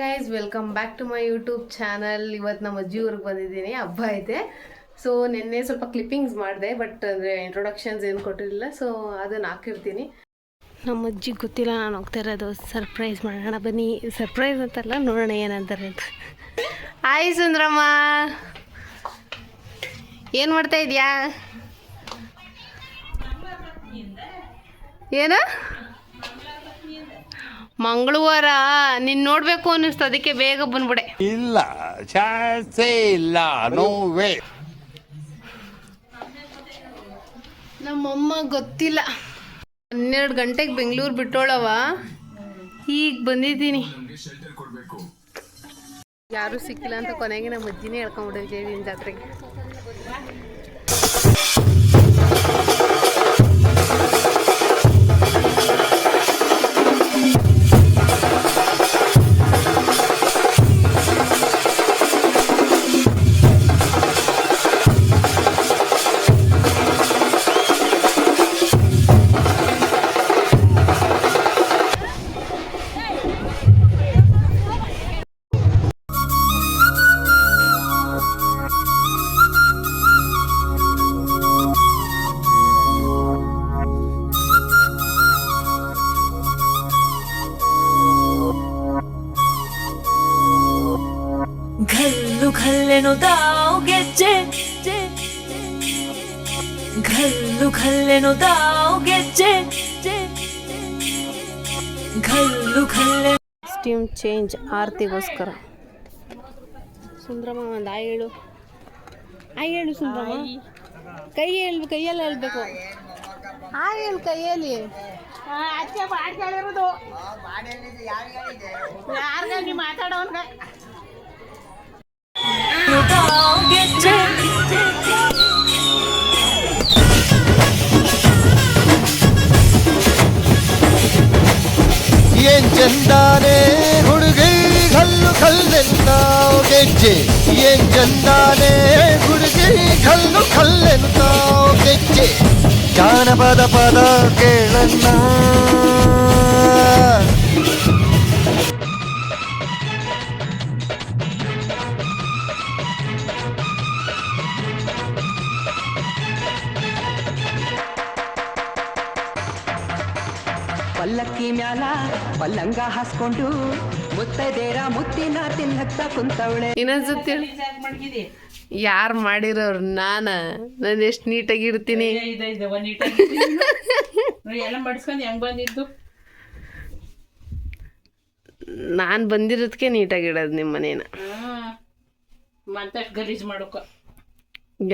Guys welcome back to my YouTube channel ಇವತ್ತು ನಮ್ಮ ಅಜ್ಜಿ ಊರಿಗೆ ಬಂದಿದ್ದೀನಿ, ಹಬ್ಬ ಐತೆ. ಸೊ ನಿನ್ನೆ ಸ್ವಲ್ಪ ಕ್ಲಿಪ್ಪಿಂಗ್ಸ್ ಮಾಡಿದೆ ಬಟ್ ಅಂದರೆ ಇಂಟ್ರೊಡಕ್ಷನ್ಸ್ ಏನು ಕೊಟ್ಟಿರಲಿಲ್ಲ ಸೊ ಅದನ್ನು ಹಾಕಿರ್ತೀನಿ. ನಮ್ಮ ಅಜ್ಜಿಗೆ ಗೊತ್ತಿಲ್ಲ, ನಾನು ಹೋಗ್ತಾ ಇರೋದು. ಸರ್ಪ್ರೈಸ್ ಮಾಡೋಣ ಬನ್ನಿ. ಸರ್ಪ್ರೈಸ್ ಅಂತಲ್ಲ, ನೋಡೋಣ ಏನಂತಾರೆ ಅಂತ. ಹಾಯ್ ಸುಂದ್ರಮ್ಮ. ಏನು ಮಾಡ್ತಾ ಇದೆಯಾ? ಏನು? ಮಂಗಳವಾರ ನಿನ್ ನೋಡ್ಬೇಕು ಅನ್ನಿಸ್ತು ಅದಕ್ಕೆ ಬೇಗ ಬಂದ್ಬಿಡೆ. ಇಲ್ಲ ಚಾನ್ಸೇ ಇಲ್ಲ ನೋ ವೇ ನಮ್ಮಮ್ಮ ಗೊತ್ತಿಲ್ಲ. ಹನ್ನೆರಡು ಗಂಟೆಗೆ ಬೆಂಗಳೂರು ಬಿಟ್ಟೋಳವ. ಈಗ ಬಂದಿದ್ದೀನಿ. ಯಾರು ಸಿಕ್ಕಿಲ್ಲ ಅಂತ ಕೊನೆಗೆ ನಮ್ಮ ಅಜ್ಜಿನೇ ಹೇಳ್ಕೊಂಡ್ಬಿಟ್ಟಿದ್ದೀವಿ ಜಾತ್ರೆಗೆ. ಘಲ್ಲೆನು ತಾವು ಗೆಜ್ಜೆ ಘಲ್ಲು ಘಲ್ಲೆನು ತಾವು ಗೆಜ್ಜೆ ಘಲ್ಲು ಘಲ್ಲೆ ಸ್ಟೀಮ್ ಚೇಂಜ್ ಆರತಿಗೋಸ್ಕರ. ಸುಂದ್ರಮ್ಮ ಒಂದು ಆಯ್ ಹೇಳು. ಆಯ್ ಹೇಳು ಸುಂದ್ರಮ್ಮ. ಕೈ ಹೇಳ್ಬೇಕು ಕೈಯಲ್ಲಿ ಹೇಳ್ಬೇಕು. ಆಯ್ ಹೇಳು ಕೈಯಲ್ಲಿ ತಾವು ಗೆಜ್ಜೆ ಏನ್ ಚಂದಾನೆ ಹುಡುಗಿ ಕಲ್ಲು ಕಲ್ಲೆಂತಾವ್ ಗೆಜ್ಜೆ ಏನ್ ಚಂದಾನೆ ಹುಡುಗಿ ಕಲ್ಲು ಕಲ್ಲೆಂತಾವ್ ಗೆಜ್ಜೆ ಜಾನಪದ ಪದ ಕೇಳಣ್ಣ ಪಲ್ಲಕ್ಕಿ ಮ್ಯಾಲ ಪಲ್ಲಂಗ ಹಾಸ್ಕೊಂಡು ಮುತ್ತೈದೇರ ಮುತ್ತಿನ ತಿನ್ನಕ್ತ ಕುಂತವಳೆ. ಇನ್ನೊಂದ್ಸತಿ ಯಾರು ಮಾಡಿರೋರು ನಾನ? ನಾನು ಎಷ್ಟು ನೀಟಾಗಿ ಇರ್ತೀನಿ. ಇದೆ ಇದೆ ಒಂದ್ ನೀಟಾಗಿ ನೋಡಿ ಎಲ್ಲ ಮಡ್ಸ್ಕೊಂಡು ಹೆಂಗ್ ಬಂದಿದ್ದು? ನಾನು ಬಂದಿರೋದಕ್ಕೆ ನೀಟಾಗಿ ಇಡೋದು ನಿಮ್ಮ ಮನೇನ. ಹಾ ಮಂತಷ್ಟು ಗಲೀಜ್ ಮಾಡೋಕ.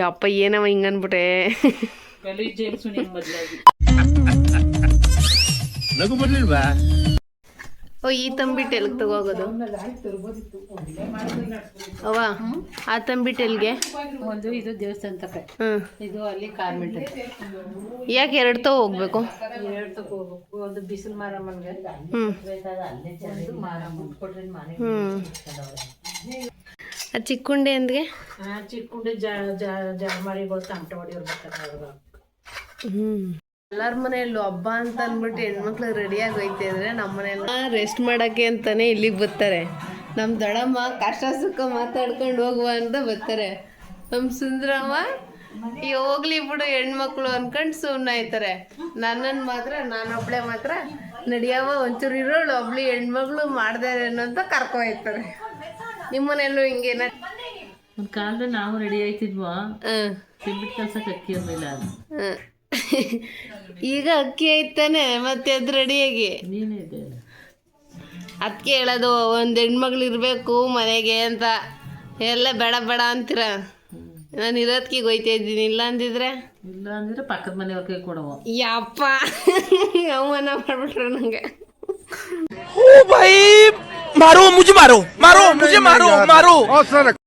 ಯಪ್ಪ ಏನವ ಹಿಂಗನ್ಬಿಟ್ಟೆ ಗಲೀಜ್ ಜೇಮ್ಸು ನಿಮ್ ಮೊದ್ಲಾಗಿ. ನಗು ಬರ್ಲಿಲ್ವಾ? ಓ ಈ ತಂಬಿಟ್ಟು ಎಲ್ಗೆ ತಗೋಗೋದು? ಅವ ಆ ತಂಬಿಟ್ಟು ಎಲ್ಗೆ? ಒಂದು ಇದು ದೇವಸ್ಥಾನ ತಕ ಹ್ಞೂ ಇದು ಅಲ್ಲಿ ಕಾರ್ಮೆಂಟ್ ಯಾಕೆ ಎರಡು ತಗೋ ಹೋಗ್ಬೇಕು? ಎರಡು ತಗೋ ಹೋಗ್ಬೇಕು. ಒಂದು ಬಿಸಿಲು ಮಾರಮ್ಮನ್ಗೆ. ಆ ಚಿಕ್ಕುಂಡೆ ಅಂದ್ಗೆ ಚಿಕ್ಕುಂಡೆ ಜಾ ಜಾ ಜಾ ಮಾಡಿಗಳು ತಮಟ ಹೊಡಿಯೋರು ಬರ್ತಾರೆ ಹ್ಞೂ ಎಲ್ಲರ ಮನೆಯಲ್ಲೂ ಹಬ್ಬ ಅಂತ ಅಂದ್ಬಿಟ್ಟು ಹೆಣ್ಮಕ್ಳು ರೆಡಿಯಾಗಿ ಹೋಯ್ತಾ ಅಂದ್ರೆ ನಮ್ಮ ಮನೆಯಲ್ಲ ರೆಸ್ಟ್ ಮಾಡೋಕ್ಕೆ ಅಂತಾನೆ ಇಲ್ಲಿಗೆ ಬರ್ತಾರೆ. ನಮ್ಮ ದೊಡಮ್ಮ ಕಷ್ಟ ಸುಖ ಮಾತಾಡ್ಕೊಂಡು ಹೋಗುವ ಅಂತ ಬರ್ತಾರೆ. ನಮ್ಮ ಸುಂದರಮ್ಮ ಈ ಹೋಗ್ಲಿ ಬಿಡು ಹೆಣ್ಮಕ್ಳು ಅನ್ಕೊಂಡು ಸುಮ್ಮನೆ ಆಯ್ತಾರೆ ನನ್ನನ್ನು ಮಾತ್ರ ನಾನೊಬ್ಳೆ ಮಾತ್ರ ನಡಿಯವ ಒಂಚೂರು ಇರೋಳು ಒಬ್ಳಿ ಹೆಣ್ಮಕ್ಳು ಮಾಡ್ದಾರೆ ಅಂತ ಕರ್ಕೊ ಹೋಯ್ತಾರೆ ನಿಮ್ಮ ಮನೆಯಲ್ಲೂ ಹಿಂಗೇನ ಒಂದು ಕಾಲದಲ್ಲಿ ನಾವು ರೆಡಿ ಆಯ್ತಿದ್ವಾ? ಹಾಂ. ತಿಂಬಿಟ್ಟು ಕಲ್ಸಕ್ಕೆ ಅಕ್ಕಿ ಇರಲಿಲ್ಲ. ಈಗ ಅಕ್ಕಿ ಐತಾನೆ ಮತ್ತೆ ಅದು ರೆಡಿಯಾಗಿ ಅದಕ್ಕೆ ಹೇಳೋದು ಒಂದು ಹೆಣ್ಮಗಳು ಇರಬೇಕು ಮನೆಗೆ ಅಂತ. ಎಲ್ಲ ಬೇಡ ಬೇಡ ಅಂತೀರ. ನಾನು ಇರೋದಕ್ಕೆ ಹೋಯ್ತಾ ಇದ್ದೀನಿ ಇಲ್ಲ ಅಂದಿದ್ರೆ? ಇಲ್ಲ ಅಂದ್ರೆ ಪಕ್ಕದ ಮನೆಯವ್ರಿಗೆ ಕೊಡುವ. ಯಪ್ಪ. ಅವಮಾನ ಮಾಡ್ಬಿಟ್ರು ನಂಗೆ. ಓ ಭಾಯಿ ಮುಚ್ಚಿ ಮಾರು ಮಾರು ಮುಚ್ಚಿ ಮಾರು ಮಾರು.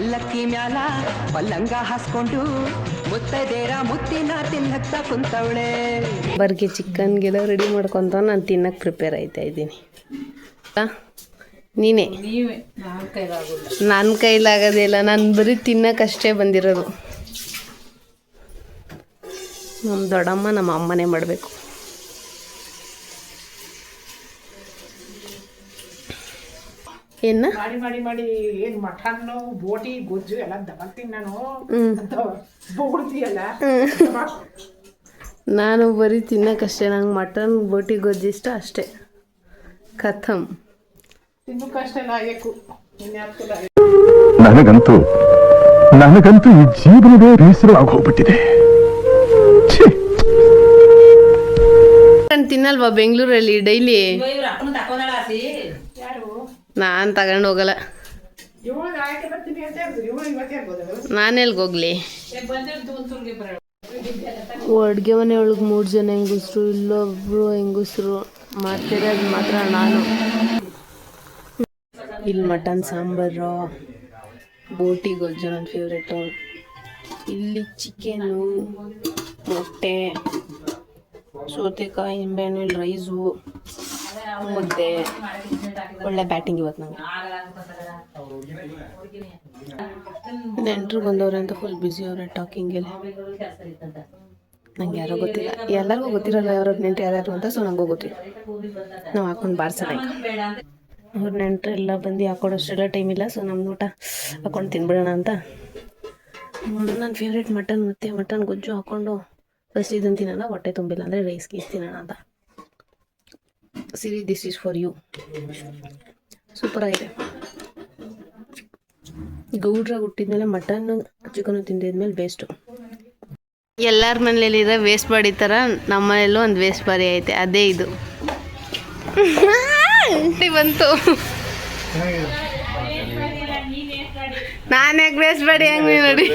ಪಲ್ಲಕ್ಕಿ ಮ್ಯಾಲ ಪಲ್ಲಂಗ ಹಾಸ್ಕೊಂಡು ಮುತ್ತೈದೇರ ಮುತ್ತಿನ ತಿನ್ನಕ್ತ ಕುಂತವಳೆ. ಬರ್ಗೆ ಚಿಕನ್ ಗಿಡ ರೆಡಿ ಮಾಡ್ಕೊಂತ ನಾನು ತಿನ್ನಕ್ಕೆ ಪ್ರಿಪೇರ್ ಆಯ್ತಾ ಇದ್ದೀನಿ? ನೀನೇ? ನನ್ನ ಕೈಲಾಗೋದಿಲ್ಲ ನಾನು ಬರೀ ತಿನ್ನಕ್ಕಷ್ಟೇ ಬಂದಿರೋದು. ನಮ್ಮ ದೊಡ್ಡಮ್ಮ ನಮ್ಮ ಅಮ್ಮನೇ ಮಾಡಬೇಕು. ಏನ? ಮಾಡಿ ಮಾಡಿ ಮಾಡಿ ಏನ್ ಮಟನ್ ಬೋಟಿ ಗೊಜ್ಜು ಎಲ್ಲ ದಬಕ್ತೀನಿ ನಾನು. ಅಂತ ಬೋಡ್ತೀಯಲ್ಲ ನಾನು ಬರೀ ತಿನ್ನಕ್ಕಷ್ಟೇ ನಂಗೆ ಮಟನ್ ಬೋಟಿ ಗೊಜ್ಜು ಇಷ್ಟ ಅಷ್ಟೇ. ಕಥಮ್ ತಿನ್ನಕ್ಕಷ್ಟೆಲ್ಲ ಆಯ್ಕು ಇನ್ಯಾಕಿಲ್ಲ ನನಗಂತೂ ನನಗಂತೂ ಈ ಜೀವನವೇ ಬೇಸರ ಆಗೋಗ್ಬಿಟ್ಟಿದೆ ಛೀ. ತಿನ್ನಲ್ವಾ ಬೆಂಗಳೂರಲ್ಲಿ ಡೈಲಿ? ನಾನು ತಗೊಂಡು ಹೋಗಲ್ಲ. ನಾನೆಲ್ಗೆ ಹೋಗ್ಲಿ? ಅಡುಗೆ ಮನೆ ಒಳಗೆ ಮೂರು ಜನ ಹೆಂಗಸ್ರು ಇಲ್ಲೊಬ್ರು ಹೆಂಗಸ್ರು. ಮಾಡ್ತಿರೋದು ಮಾತ್ರ ನಾನು. ಇಲ್ಲಿ ಮಟನ್ ಸಾಂಬಾರು ಬೋಟಿ ಗೊಜ್ಜು ನನ್ನ ಫೇವ್ರೇಟು ಇಲ್ಲಿ ಚಿಕನು ಮೊಟ್ಟೆ ಸೌತೆಕಾಯಿ ನಿಂಬೆಹಣ್ಣು ರೈಸು ಮುದ್ದೆ ಒಳ್ಳೆ ಬ್ಯಾಟಿಂಗ್ ಇವತ್ತು ನಂಗೆ. ನೆಂಟರು ಬಂದವ್ರೆ ಅಂತ ಫುಲ್ ಬ್ಯುಸಿ ಅವ್ರೆ ಟಾಕಿಂಗಲ್ಲಿ ನಂಗೆ ಯಾರೋ ಗೊತ್ತಿಲ್ಲ. ಎಲ್ಲರಿಗೂ ಗೊತ್ತಿರಲ್ಲ ಯಾರೋ ನೆಂಟರು ಯಾರ್ಯಾರು ಅಂತ ಸೊ ನಂಗೂ ಗೊತ್ತಿಲ್ಲ. ನಾವು ಹಾಕೊಂಡು ಬಾರ್ಸೋಣ ಅವ್ರ ನೆಂಟರೆಲ್ಲ ಬಂದು ಹಾಕೊಡೋಷ್ಟೆಲ್ಲ ಟೈಮ್ ಇಲ್ಲ ಸೊ ನಮ್ಮ ಊಟ ಹಾಕೊಂಡು ತಿನ್ಬಿಡೋಣ ಅಂತ. ನನ್ನ ಫೇವ್ರೇಟ್ ಮಟನ್ ಮತ್ತು ಮಟನ್ ಗೊಜ್ಜು ಹಾಕ್ಕೊಂಡು ಫಸ್ಟ್ ಇದನ್ನು ತಿನ್ನೋಣ ಹೊಟ್ಟೆ ತುಂಬಿಲ್ಲ ಅಂದರೆ ರೈಸ್ ಗೀಸ್ ತಿನ್ನೋಣ ಅಂತ. Siri this is for you super ಆಗಿದೆ. ಗೌಡ್ರ ಹುಟ್ಟಿದ್ಮೇಲೆ ಮಟನ್ ಚಿಕನ್ ತಿಂದಿದ್ಮೇಲೆ ಬೇಸ್ಟು ಎಲ್ಲರ ಮನೇಲಿರೋ ವೇಸ್ಟ್ ಬಾಡಿ ಥರ ನಮ್ಮ ಮನೆಯಲ್ಲೂ ಒಂದು ವೇಸ್ಟ್ ಬಾಡಿ ಐತೆ ಅದೇ ಇದು. ಬಂತು. ನಾನು ಯಾಕೆ ವೇಸ್ಟ್ ಬಾಡಿ ಹೆಂಗೆ ನೋಡಿ?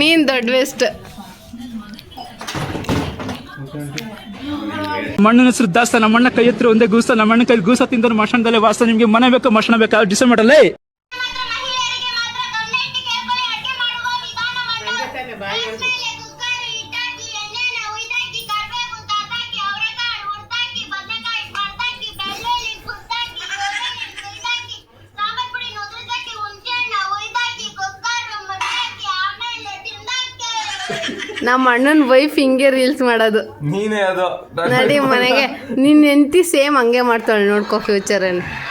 ನೀನು ದೊಡ್ಡ ವೇಸ್ಟ್ ಮಣ್ಣನ ಹೆಸರು ದಾಸ್ತ, ನಮ್ಮ ಮಣ್ಣ ಕೈ ಎತ್ತಿರ ಒಂದೇ ಗೂಸ ನಮ್ಮ ಅಣ್ಣ ಕೈ ಗೂಸ ತಿಂದ್ರೆ ಮಶಣದಲ್ಲಿ ವಾಸ್ತ, ನಿಮ್ಗೆ ಮನೆ ಬೇಕಾ ಡಿಸೆಂಬರ್ ಬೇಕಾ Thank ಮಾಡಲ್ಲೇ ನಮ್ಮ ಅಣ್ಣನ ವೈಫ್ ಹಿಂಗೆ ರೀಲ್ಸ್ ಮಾಡೋದು. ನೀನೇ ಅದು. ನಡಿ ಮನೆಗೆ. ನಿನ್ನ ಹೆಂಡತಿ ಸೇಮ್ ಹಂಗೆ ಮಾಡ್ತಾಳೆ ನೋಡ್ಕೋ ಫ್ಯೂಚರಲ್ಲಿ